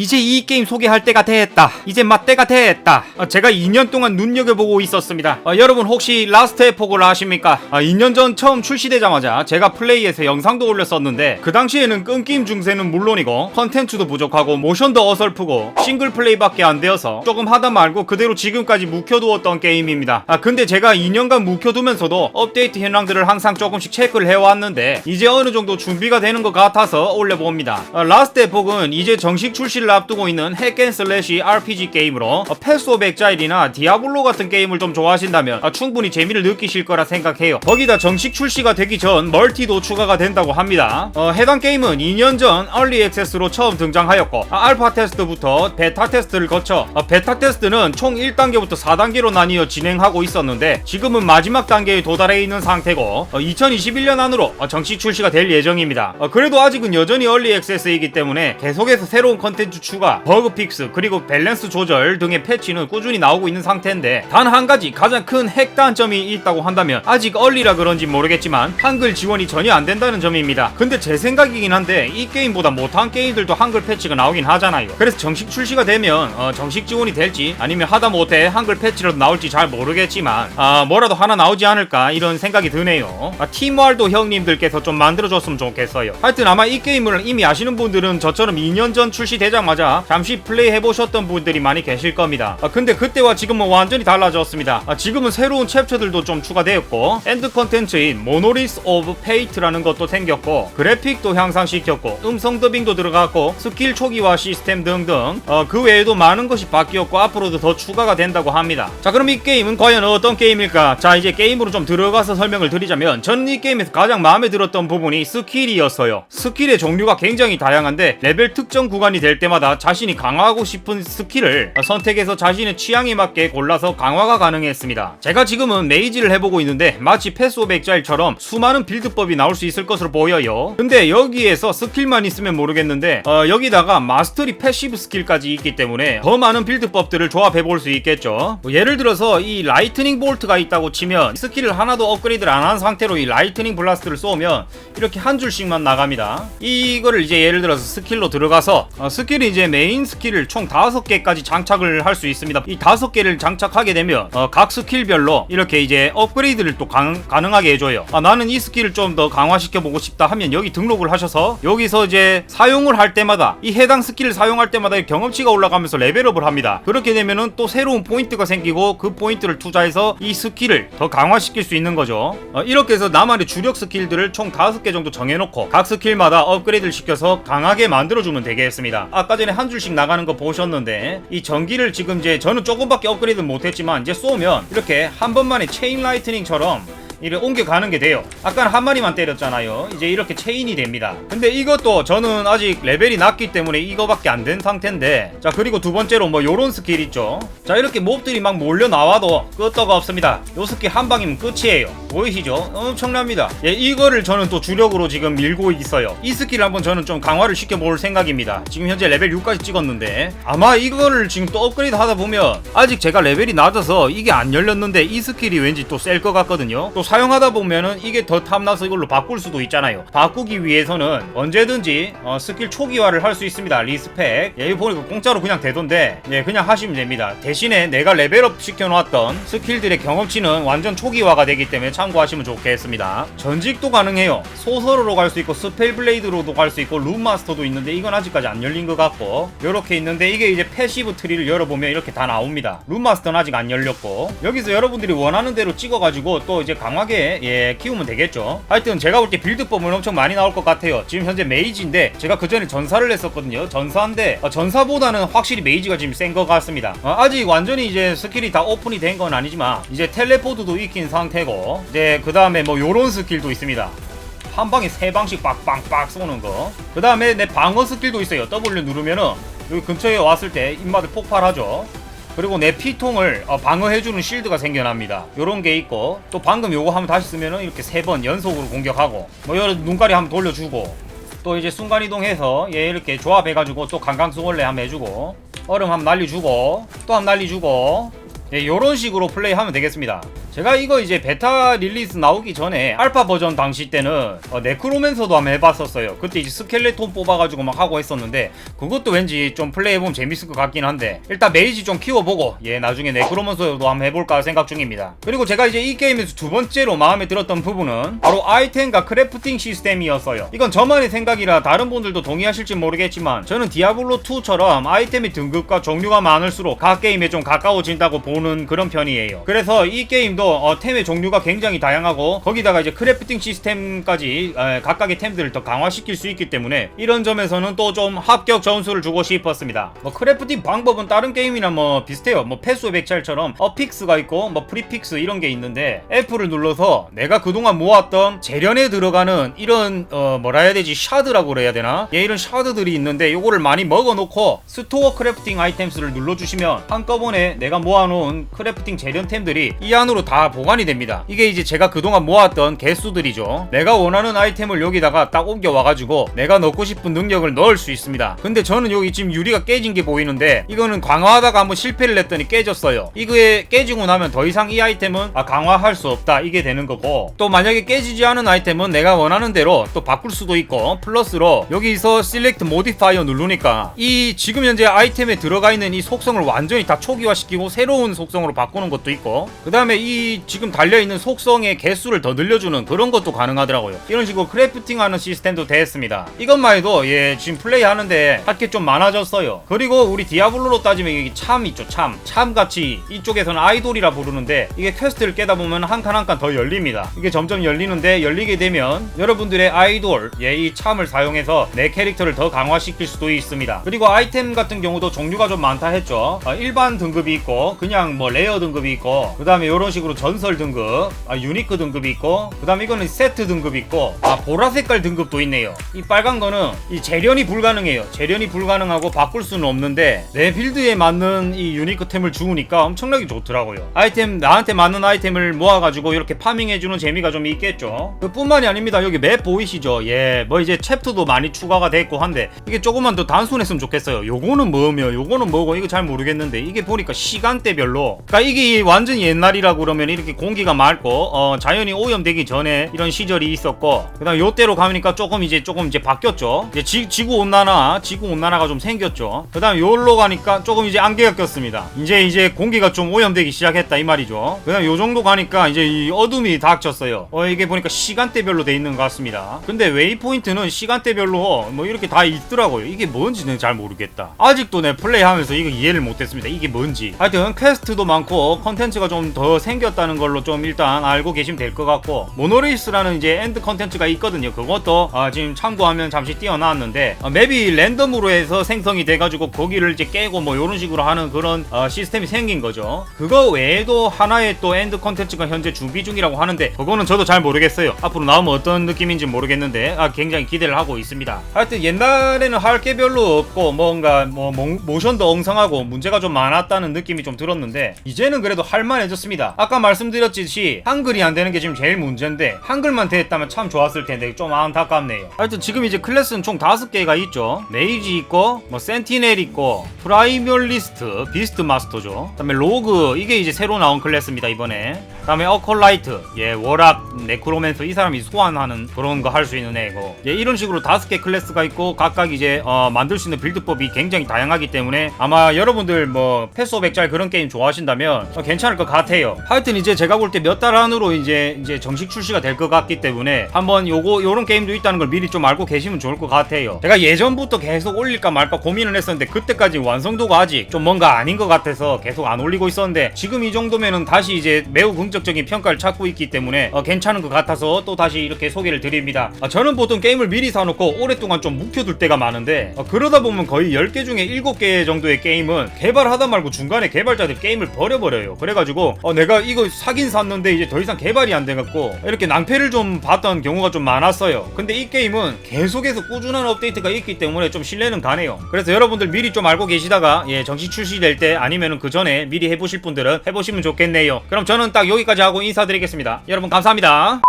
이제 이 게임 소개할 때가 됐다. 이제 맛 때가 됐다. 어, 제가 2년 동안 눈여겨보고 있었습니다. 어, 여러분 혹시 라스트 에포그를 아십니까? 아, 2년 전 처음 출시되자마자 제가 플레이해서 영상도 올렸었는데 그 당시에는 끊김 중세는 물론이고 컨텐츠도 부족하고 모션도 어설프고 싱글 플레이밖에 안 되어서 조금 하다 말고 그대로 지금까지 묵혀두었던 게임입니다. 아 근데 제가 2년간 묵혀두면서도 업데이트 현황들을 항상 조금씩 체크를 해왔는데 이제 어느 정도 준비가 되는 것 같아서 올려봅니다. 어, 라스트 에폭은 이제 정식 출시를 앞두고 있는 핵앤슬래시 RPG 게임으로 어, 패스 오브 엑자일이나 디아블로 같은 게임을 좀 좋아하신다면 어, 충분히 재미를 느끼실 거라 생각해요. 거기다 정식 출시가 되기 전 멀티도 추가가 된다고 합니다. 어, 해당 게임은 2년 전 얼리 액세스로 처음 등장하였고 아, 알파 테스트부터 베타 테스트를 거쳐 어, 베타 테스트는 총 1단계부터 4단계로 나뉘어 진행하고 있었는데 지금은 마지막 단계에 도달해 있는 상태고 2021년 안으로 어, 정식 출시가 될 예정입니다. 어, 그래도 아직은 여전히 얼리 액세스이기 때문에 계속해서 새로운 컨텐츠 추가, 버그 픽스, 그리고 밸런스 조절 등의 패치는 꾸준히 나오고 있는 상태인데 단 한 가지 가장 큰 핵단점이 있다고 한다면 아직 얼리라 그런지 모르겠지만 한글 지원이 전혀 안 된다는 점입니다. 근데 제 생각이긴 한데 이 게임보다 못한 게임들도 한글 패치가 나오긴 하잖아요. 그래서 정식 출시가 되면 어, 정식 지원이 될지 아니면 하다 못해 한글 패치라도 나올지 잘 모르겠지만 아, 뭐라도 하나 나오지 않을까 이런 생각이 드네요. 아, 팀월도 형님들께서 좀 만들어줬으면 좋겠어요. 하여튼 아마 이 게임을 이미 아시는 분들은 저처럼 2년 전 출시되자마자 잠시 플레이 해보셨던 분들이 많이 계실 겁니다. 아, 근데 그때와 지금은 완전히 달라졌습니다. 아, 지금은 새로운 챕터들도 좀 추가되었고 엔드 컨텐츠인 모노리스 오브 페이트라는 것도 생겼고 그래픽도 향상시켰고 음성 더빙도 들어갔고 스킬 초기화 시스템 등등 어, 그 외에도 많은 것이 바뀌었고 앞으로도 더 추가가 된다고 합니다. 자 그럼 이 게임은 과연 어떤 게임일까? 자 이제 게임으로 좀 들어가서 설명을 드리자면 저는 이 게임에서 가장 마음에 들었던 부분이 스킬이었어요. 스킬의 종류가 굉장히 다양한데 레벨 특정 구간이 될 때마다 자신이 강화하고 싶은 스킬을 선택해서 자신의 취향에 맞게 골라서 강화가 가능했습니다. 제가 지금은 메이지를 해보고 있는데 마치 패스 오브 엑자일처럼 수많은 빌드법이 나올 수 있을 것으로 보여요. 근데 여기에서 스킬만 있으면 모르겠는데 어, 여기다가 마스터리 패시브 스킬까지 있기 때문에 더 많은 빌드법들을 조합해 볼 수 있겠죠. 뭐 예를 들어서 이 라이트닝 볼트가 있다고 치면 스킬을 하나도 업그레이드를 안 한 상태로 이 라이트닝 블라스트를 쏘면 이렇게 한 줄씩만 나갑니다. 이거를 이제 예를 들어서 스킬로 들어가서 어, 스킬 이 이제 메인 스킬을 총 다섯 개까지 장착을 할 수 있습니다. 이 다섯 개를 장착하게 되면 어, 각 스킬별로 이렇게 이제 업그레이드를 또 강, 가능하게 해줘요. 아, 나는 이 스킬을 좀 더 강화시켜 보고 싶다 하면 여기 등록을 하셔서 여기서 이제 사용을 할 때마다 이 해당 스킬을 사용할 때마다 이 경험치가 올라가면서 레벨업을 합니다. 그렇게 되면은 또 새로운 포인트가 생기고 그 포인트를 투자해서 이 스킬을 더 강화시킬 수 있는 거죠. 어, 이렇게 해서 나만의 주력 스킬들을 총 다섯 개 정도 정해놓고 각 스킬마다 업그레이드를 시켜서 강하게 만들어주면 되겠습니다. 아까 전에 한 줄씩 나가는 거 보셨는데 이 전기를 지금 이제 저는 조금밖에 업그레이드 못했지만 이제 쏘면 이렇게 한 번만에 체인 라이트닝처럼 이를 옮겨가는 게 돼요. 아까는 한 마리만 때렸잖아요. 이제 이렇게 체인이 됩니다. 근데 이것도 저는 아직 레벨이 낮기 때문에 이거밖에 안 된 상태인데 자 그리고 두 번째로 뭐 요런 스킬 있죠. 자 이렇게 몹들이 막 몰려 나와도 끄떡가 없습니다. 요 스킬 한 방이면 끝이에요. 보이시죠? 엄청납니다. 예, 이거를 저는 또 주력으로 지금 밀고 있어요. 이 스킬 한번 저는 좀 강화를 시켜볼 생각입니다. 지금 현재 레벨 6까지 찍었는데 아마 이거를 지금 또 업그레이드 하다 보면 아직 제가 레벨이 낮아서 이게 안 열렸는데 이 스킬이 왠지 또 셀 것 같거든요. 또 사용하다 보면은 이게 더 탐나서 이걸로 바꿀 수도 있잖아요. 바꾸기 위해서는 언제든지 어, 스킬 초기화를 할 수 있습니다. 리스펙. 예, 이거 보니까 공짜로 그냥 되던데 예, 그냥 하시면 됩니다. 대신에 내가 레벨업 시켜놓았던 스킬들의 경험치는 완전 초기화가 되기 때문에 참고하시면 좋겠습니다. 전직도 가능해요. 소설로 갈 수 있고 스펠 블레이드로도 갈 수 있고 룸 마스터도 있는데 이건 아직까지 안 열린 것 같고 이렇게 있는데 이게 이제 패시브 트리를 열어보면 이렇게 다 나옵니다. 룸 마스터는 아직 안 열렸고 여기서 여러분들이 원하는 대로 찍어가지고 또 이제 강 하게 예 키우면 되겠죠. 하여튼 제가 볼 때 빌드법은 엄청 많이 나올 것 같아요. 지금 현재 메이지인데 제가 그 전에 전사를 했었거든요. 전사인데 어, 전사보다는 확실히 메이지가 지금 센 것 같습니다. 어, 아직 완전히 이제 스킬이 다 오픈이 된 건 아니지만 이제 텔레포드도 익힌 상태고 이제 그 다음에 뭐 요런 스킬도 있습니다. 한 방에 세 방씩 빡빡빡 쏘는 거. 그 다음에 내 방어 스킬도 있어요. W 누르면은 여기 근처에 왔을 때 입맛을 폭발하죠. 그리고 내 피통을 어, 방어해주는 실드가 생겨납니다. 요런 게 있고 또 방금 요거 하면 다시 쓰면은 이렇게 세 번 연속으로 공격하고 뭐 눈가리 한번 돌려주고 또 이제 순간이동해서 얘 이렇게 조합해가지고 또 강강수월래 한번 해주고 얼음 한번 날려주고 또 한번 날려주고 예, 요런 식으로 플레이하면 되겠습니다. 제가 이거 이제 베타 릴리스 나오기 전에 알파 버전 당시 때는 어, 네크로맨서도 한번 해봤었어요. 그때 이제 스켈레톤 뽑아가지고 막 하고 했었는데 그것도 왠지 좀 플레이해보면 재밌을 것 같긴 한데 일단 메이지 좀 키워보고 예 나중에 네크로맨서도 한번 해볼까 생각 중입니다. 그리고 제가 이제 이 게임에서 두 번째로 마음에 들었던 부분은 바로 아이템과 크래프팅 시스템이었어요. 이건 저만의 생각이라 다른 분들도 동의하실지 모르겠지만 저는 디아블로 2처럼 아이템의 등급과 종류가 많을수록 각 게임에 좀 가까워진다고 보는 그런 편이에요. 그래서 이 게임도 어, 템의 종류가 굉장히 다양하고 거기다가 이제 크래프팅 시스템까지 에, 각각의 템들을 더 강화시킬 수 있기 때문에 이런 점에서는 또 좀 합격 점수를 주고 싶었습니다. 뭐 크래프팅 방법은 다른 게임이나 뭐 비슷해요. 뭐 패스 백찰처럼 어픽스가 있고 뭐 프리픽스 이런 게 있는데 F를 눌러서 내가 그동안 모았던 재련에 들어가는 이런 어 뭐라 해야 되지 샤드라고 그래야 되나? 예 이런 샤드들이 있는데 요거를 많이 먹어놓고 스토어 크래프팅 아이템스를 눌러주시면 한꺼번에 내가 모아놓은 크래프팅 재련템들이 이 안으로 다 보관이 됩니다. 이게 이제 제가 그동안 모았던 개수들이죠. 내가 원하는 아이템을 여기다가 딱 옮겨와가지고 내가 넣고 싶은 능력을 넣을 수 있습니다. 근데 저는 여기 지금 유리가 깨진 게 보이는데 이거는 강화하다가 한번 실패를 했더니 깨졌어요. 이거에 깨지고 나면 더 이상 이 아이템은 아, 강화할 수 없다 이게 되는 거고 또 만약에 깨지지 않은 아이템은 내가 원하는 대로 또 바꿀 수도 있고 플러스로 여기서 Select Modifier 누르니까 이 지금 현재 아이템에 들어가 있는 이 속성을 완전히 다 초기화시키고 새로운 속성으로 바꾸는 것도 있고 그 다음에 이 지금 달려있는 속성의 개수를 더 늘려주는 그런 것도 가능하더라고요. 이런 식으로 크래프팅하는 시스템도 됐습니다. 이것만 해도 예 지금 플레이 하는데 할게 좀 많아졌어요. 그리고 우리 디아블로로 따지면 이게 참 있죠 참. 참같이 이쪽에서는 아이돌이라 부르는데 이게 퀘스트를 깨다 보면 한 칸 한 칸 더 열립니다. 이게 점점 열리는데 열리게 되면 여러분들의 아이돌 예 이 참을 사용해서 내 캐릭터를 더 강화시킬 수도 있습니다. 그리고 아이템 같은 경우도 종류가 좀 많다 했죠. 아, 일반 등급이 있고 그냥 뭐 레어 등급이 있고 그 다음에 이런 식으로 전설 등급 아, 유니크 등급이 있고 그 다음에 이거는 세트 등급 있고 아 보라 색깔 등급도 있네요. 이 빨간 거는 이 재련이 불가능해요. 재련이 불가능하고 바꿀 수는 없는데 내 빌드에 맞는 이 유니크 템을 주니까 엄청나게 좋더라고요. 아이템 나한테 맞는 아이템을 모아가지고 이렇게 파밍해주는 재미가 좀 있겠죠. 그뿐만이 아닙니다. 여기 맵 보이시죠? 예 뭐 이제 챕터도 많이 추가가 됐고 한데 이게 조금만 더 단순했으면 좋겠어요. 요거는 뭐며 요거는 뭐고? 이거 잘 모르겠는데 이게 보니까 시간대별로. 그러니까 이게 완전 옛날이라 그러면 이렇게 공기가 맑고 어, 자연이 오염되기 전에 이런 시절이 있었고 그다음 요때로 가니까 조금 이제 조금 이제 바뀌었죠. 이제 지, 지구 온난화 지구 온난화가 좀 생겼죠. 그다음 요로 가니까 조금 이제 안개가 꼈습니다. 이제 이제 공기가 좀 오염되기 시작했다 이 말이죠. 그다음 요 정도 가니까 이제 이 어둠이 닥쳤어요. 어 이게 보니까 시간대별로 돼 있는 것 같습니다. 근데 웨이포인트는 시간대별로 뭐 이렇게 다 있더라고요. 이게 뭔지는 잘 모르겠다. 아직도 내 플레이하면서 이거 이해를 못했습니다. 이게 뭔지. 하여튼 퀘스트도 많고 컨텐츠가 좀 더 생겼 다는 걸로 좀 일단 알고 계시면 될 것 같고 모노레이스라는 이제 엔드 컨텐츠가 있거든요. 그것도 아, 지금 참고하면 잠시 띄워놨는데 아, 맵이 랜덤으로 해서 생성이 돼가지고 거기를 이제 깨고 뭐 이런 식으로 하는 그런 어, 시스템이 생긴 거죠. 그거 외에도 하나의 또 엔드 컨텐츠가 현재 준비 중이라고 하는데 그거는 저도 잘 모르겠어요. 앞으로 나오면 어떤 느낌인지 모르겠는데 아, 굉장히 기대를 하고 있습니다. 하여튼 옛날에는 할 게 별로 없고 뭔가 뭐 모, 모션도 엉성하고 문제가 좀 많았다는 느낌이 좀 들었는데 이제는 그래도 할만해졌습니다. 아까 말씀드렸듯이 한글이 안 되는 게 지금 제일 문제인데 한글만 됐다면 참 좋았을 텐데 좀 안타깝네요. 하여튼 지금 이제 클래스는 총 다섯 개가 있죠. 레이지 있고 뭐 센티넬 있고 프라이멀리스트 비스트 마스터죠. 그다음에 로그 이게 이제 새로 나온 클래스입니다 이번에. 그다음에 어컬라이트 예 워락 네크로맨서 이 사람이 소환하는 그런 거 할 수 있는 애고. 예 이런 식으로 다섯 개 클래스가 있고 각각 이제 어, 만들 수 있는 빌드법이 굉장히 다양하기 때문에 아마 여러분들 뭐 패스 오브 백잘 그런 게임 좋아하신다면 어, 괜찮을 것 같아요. 하여튼 이제 제가 볼 때 몇 달 안으로 이제 이제 정식 출시가 될 것 같기 때문에 한번 요거 요런 게임도 있다는 걸 미리 좀 알고 계시면 좋을 것 같아요. 제가 예전부터 계속 올릴까 말까 고민을 했었는데 그때까지 완성도가 아직 좀 뭔가 아닌 것 같아서 계속 안 올리고 있었는데 지금 이 정도면은 다시 이제 매우 긍정적인 평가를 찾고 있기 때문에 어, 괜찮은 것 같아서 또 다시 이렇게 소개를 드립니다. 아, 저는 보통 게임을 미리 사놓고 오랫동안 좀 묵혀둘 때가 많은데 어, 그러다 보면 거의 10개 중에 7개 정도의 게임은 개발하다 말고 중간에 개발자들 게임을 버려버려요. 그래가지고 어, 내가 이거 사긴 샀는데 이제 더 이상 개발이 안 돼갖고 이렇게 낭패를 좀 봤던 경우가 좀 많았어요. 근데 이 게임은 계속해서 꾸준한 업데이트가 있기 때문에 좀 신뢰는 가네요. 그래서 여러분들 미리 좀 알고 계시다가 예 정식 출시될 때 아니면은 그 전에 미리 해보실 분들은 해보시면 좋겠네요. 그럼 저는 딱 여기까지 하고 인사드리겠습니다. 여러분 감사합니다